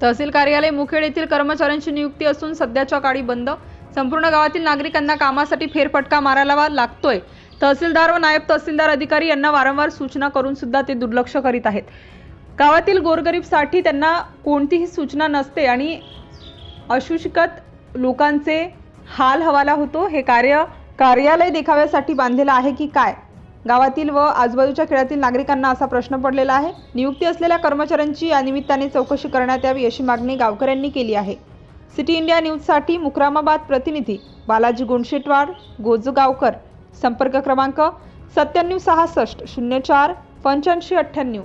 तहसील कार्यालय मुखेड येथील कर्मचाऱ्यांची नियुक्ती असून सध्याच्या काळी बंद. संपूर्ण गावातील नागरिकांना कामासाठी फेरफटका मारायला लागतोय. तहसीलदार व नायब तहसीलदार अधिकारी यांना वारंवार सूचना करून सुद्धा ते दुर्लक्ष करीत आहेत. गावातील गोरगरीबसाठी त्यांना कोणतीही सूचना नसते आणि अशुशिकत लोकांचे हाल हवाला होतो. हे कार्य कार्यालय देखाव्यासाठी बांधलेलं आहे की काय? गावातील व आजूबाजूच्या खेड्यातील नागरिकांना असा प्रश्न पडलेला आहे. नियुक्ती असलेल्या कर्मचाऱ्यांची या निमित्ताने चौकशी करण्यात यावी अशी मागणी गावकऱ्यांनी केली आहे. सिटी इंडिया न्यूजसाठी मुक्रामाबाद प्रतिनिधी बालाजी गुणशेटवाड गोजगावकर संपर्क क्रमांक सत्त्याण्णव सहासष्ट शून्य चार पंच्याऐंशी अठ्ठ्याण्णव.